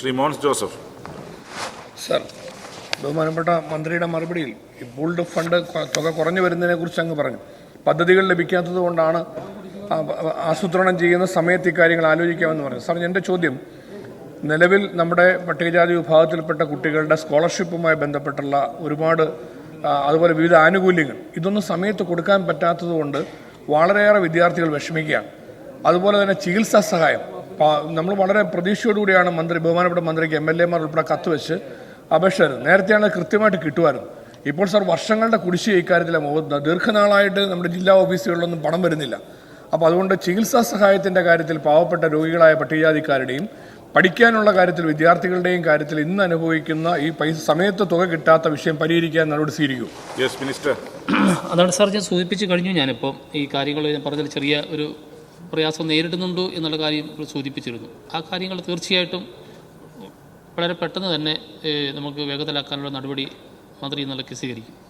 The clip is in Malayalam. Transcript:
ശ്രീ മോൻസ് ജോസഫ്. സർ ബഹുമാനപ്പെട്ട മന്ത്രിയുടെ മറുപടിയിൽ ഈ പൂൾഡ് ഫണ്ട് തുക കുറഞ്ഞു വരുന്നതിനെ കുറിച്ച് അങ്ങ് പറഞ്ഞു. പദ്ധതികൾ ലഭിക്കാത്തത് കൊണ്ടാണ് ആസൂത്രണം ചെയ്യുന്ന സമയത്ത് ഇക്കാര്യങ്ങൾ ആലോചിക്കാമെന്ന് പറഞ്ഞു. സാർ എന്റെ ചോദ്യം നിലവിൽ നമ്മുടെ പട്ടികജാതി വിഭാഗത്തിൽപ്പെട്ട കുട്ടികളുടെ സ്കോളർഷിപ്പുമായി ബന്ധപ്പെട്ടുള്ള ഒരുപാട് അതുപോലെ വിവിധ ആനുകൂല്യങ്ങൾ ഇതൊന്നും സമയത്ത് കൊടുക്കാൻ പറ്റാത്തതുകൊണ്ട് വളരെയേറെ വിദ്യാർത്ഥികൾ വിഷമിക്കുകയാണ്. അതുപോലെ തന്നെ ചികിത്സാ സഹായം നമ്മൾ വളരെ പ്രതീക്ഷയോടുകൂടിയാണ് മന്ത്രി ബഹുമാനപ്പെട്ട മന്ത്രിക്ക് എം എൽ എമാർ ഉൾപ്പെടെ കത്ത് വെച്ച് അപേക്ഷ നേരത്തെയാണ് അത് കൃത്യമായിട്ട് കിട്ടുമായിരുന്നു. ഇപ്പോൾ സാർ വർഷങ്ങളുടെ കുടിശ്ശിക ഇക്കാര്യത്തിലാണ് പോകുന്നത് ദീർഘനാളായിട്ട് നമ്മുടെ ജില്ലാ ഓഫീസുകളിലൊന്നും പണം വരുന്നില്ല. അപ്പോൾ അതുകൊണ്ട് ചികിത്സാ സഹായത്തിന്റെ കാര്യത്തിൽ പാവപ്പെട്ട രോഗികളായ പട്ടികജാതിക്കാരുടെയും പഠിക്കാനുള്ള കാര്യത്തിൽ വിദ്യാർത്ഥികളുടെയും കാര്യത്തിൽ ഇന്ന് അനുഭവിക്കുന്ന ഈ പൈസ സമയത്ത് തുക കിട്ടാത്ത വിഷയം പരിഹരിക്കാൻ നടപടി സ്വീകരിക്കും. യെസ് മിനിസ്റ്റർ അതാണ് സാർ ഞാൻ സൂചിപ്പിച്ച് കഴിഞ്ഞു ഞാനിപ്പോൾ ഈ കാര്യങ്ങൾ ഞാൻ പറഞ്ഞതിൽ ചെറിയ ഒരു പ്രയാസം നേരിടുന്നുണ്ടോ എന്നുള്ള കാര്യം സൂചിപ്പിച്ചിരുന്നു. ആ കാര്യങ്ങൾ തീർച്ചയായിട്ടും വളരെ പെട്ടെന്ന് തന്നെ നമുക്ക് വേഗത്തിലാക്കാനുള്ള നടപടി മന്ത്രി എന്നുള്ളതൊക്കെ സ്വീകരിക്കും